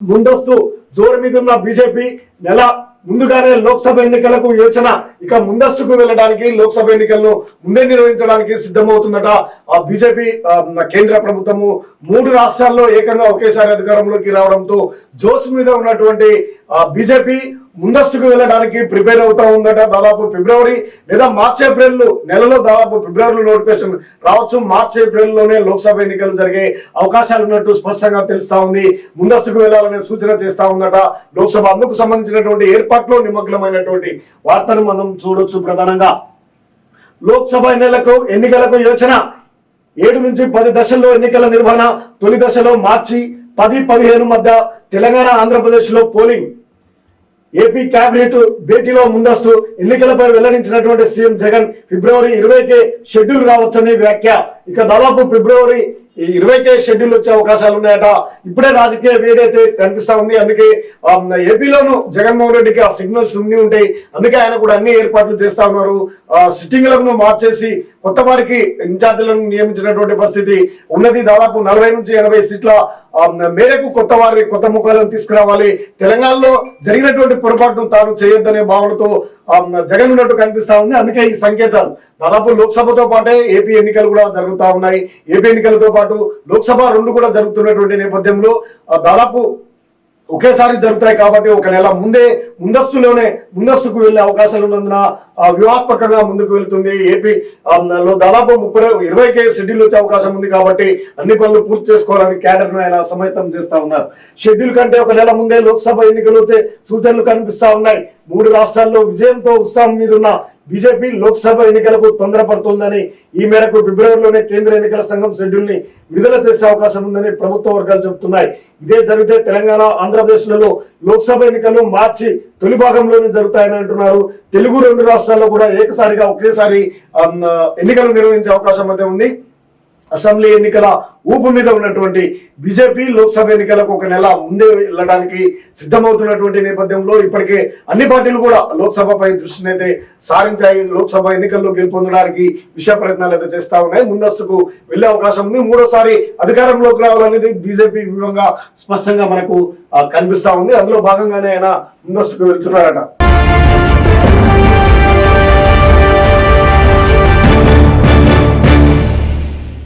ముందస్తు జోరు మీద ఉన్న బీజేపీ నెల ముందుగానే లోక్సభ ఎన్నికలకు యోచన. ఇక ముందస్తుకు వెళ్ళడానికి లోక్సభ ఎన్నికలను ముందే నిర్వహించడానికి సిద్ధమవుతుందట ఆ బీజేపీ కేంద్ర ప్రభుత్వము. మూడు రాష్ట్రాల్లో ఏకంగా ఒకేసారి అధికారంలోకి రావడంతో జోస్ మీద ఉన్నటువంటి బీజేపీ ముందస్తుకు వెళ్ళడానికి ప్రిపేర్ అవుతా ఉందట దాదాపు ఫిబ్రవరి లేదా మార్చి ఏప్రిల్ నెలలో దాదాపు ఫిబ్రవరిలో నోటిఫికేషన్ రావచ్చు. మార్చి ఏప్రిల్లోనే లోక్సభ ఎన్నికలు జరిగే అవకాశాలు ఉన్నట్టు స్పష్టంగా తెలుస్తా ఉంది. ముందస్తుకు వెళ్ళాలనే సూచన చేస్తా ఉందట. లోక్సభ అందుకు సంబంధించినటువంటి ఏర్పాట్లో నిమగ్నమైనటువంటి వార్తను మనం చూడొచ్చు ప్రధానంగా. లోక్సభ ఎన్నికలకు ఎన్నికలకు యోచన. ఏడు నుంచి పది దశల్లో ఎన్నికల నిర్వహణ తొలి దశలో మార్చి పది పదిహేను మధ్య తెలంగాణ ఆంధ్రప్రదేశ్లో పోలింగ్. ఏపీ కేబినెట్ భేటీలో ముందస్తు ఎన్నికలపై వెల్లడించినటువంటి సీఎం జగన్ ఫిబ్రవరి ఇరవైకే షెడ్యూల్ రావచ్చని వ్యాఖ్య. ఇక దాదాపు ఫిబ్రవరి ఇరవైకే షెడ్యూల్ వచ్చే అవకాశాలు ఉన్నాయట ఇప్పుడే రాజకీయ వేడైతే కనిపిస్తా ఉంది. అందుకే ఆ, ఏపీలోను జగన్మోహన్ రెడ్డికి ఆ సిగ్నల్స్ ఉండి ఉంటాయి. అందుకే ఆయన కూడా అన్ని ఏర్పాట్లు చేస్తా ఉన్నారు. ఆ, సిట్టింగ్లను మార్చేసి కొత్త వారికి ఇన్ఛార్జీలను నియమించినటువంటి పరిస్థితి ఉన్నది. దాదాపు నలభై నుంచి ఎనభై సీట్ల మేరకు కొత్త వారిని కొత్త ముఖాలను తీసుకురావాలి. తెలంగాణలో జరిగినటువంటి పొరపాటును తాను చేయొద్దనే భావనతో జగన్ ఉన్నట్టు కనిపిస్తా ఉంది. అందుకే ఈ సంకేతాలు. దాదాపు లోక్సభతో పాటే ఏపీ ఎన్నికలు కూడా జరుగుతా ఉన్నాయి. ఏపీ ఎన్నికలతో పాటు లోక్సభ రెండు కూడా జరుగుతున్నటువంటి నేపథ్యం నేపథ్యంలో దాదాపు ఒకేసారి జరుగుతాయి కాబట్టి ఒక నెల ముందే ముందస్తులోనే ముందస్తుకు వెళ్ళే అవకాశాలు ఉన్నందున వ్యూహాత్మకంగా ముందుకు వెళ్తుంది. ఏపీ లో దాదాపు ముప్పై ఇరవైకే షెడ్యూల్ వచ్చే అవకాశం ఉంది కాబట్టి అన్ని పనులు పూర్తి చేసుకోవాలని క్యాడర్ ఆయన సమైతం చేస్తా ఉన్నారు. షెడ్యూల్ కంటే ఒక నెల ముందే లోక్సభ ఎన్నికలు వచ్చే సూచనలు కనిపిస్తా ఉన్నాయి. మూడు రాష్ట్రాల్లో విజయంతో ఉత్సాహం మీద ఉన్న బీజేపీ లోక్సభ ఎన్నికలకు తొందరపడుతోందని ఈ మేరకు ఫిబ్రవరిలోనే కేంద్ర ఎన్నికల సంఘం షెడ్యూల్ని విడుదల చేసే అవకాశం ఉందని ప్రభుత్వ వర్గాలు చెబుతున్నాయి. ఇదే జరిగితే తెలంగాణ ఆంధ్రప్రదేశ్లలో లోక్సభ ఎన్నికలు మార్చి తొలి భాగంలోనే జరుగుతాయని అంటున్నారు. తెలుగు రెండు రాష్ట్రాల్లో కూడా ఏకసారిగా ఒకేసారి ఎన్నికలు నిర్వహించే అవకాశం అయితే ఉంది. అసెంబ్లీ ఎన్నికల ఊపు మీద ఉన్నటువంటి బీజేపీ లోక్సభ ఎన్నికలకు ఒక నెల ముందే వెళ్ళడానికి సిద్ధమవుతున్నటువంటి నేపథ్యంలో ఇప్పటికే అన్ని పార్టీలు కూడా లోక్సభపై దృష్టిని అయితే సారించాయి. లోక్సభ ఎన్నికల్లో గెలుపొందడానికి విషయ ప్రయత్నాలు అయితే చేస్తా ఉన్నాయి. ముందస్తుకు వెళ్ళే అవకాశం ఉంది. మూడోసారి అధికారంలోకి రావాలనేది బీజేపీ వ్యూహంగా స్పష్టంగా మనకు కనిపిస్తా ఉంది. అందులో భాగంగానే ఆయన ముందస్తుకు వెళ్తున్నారట.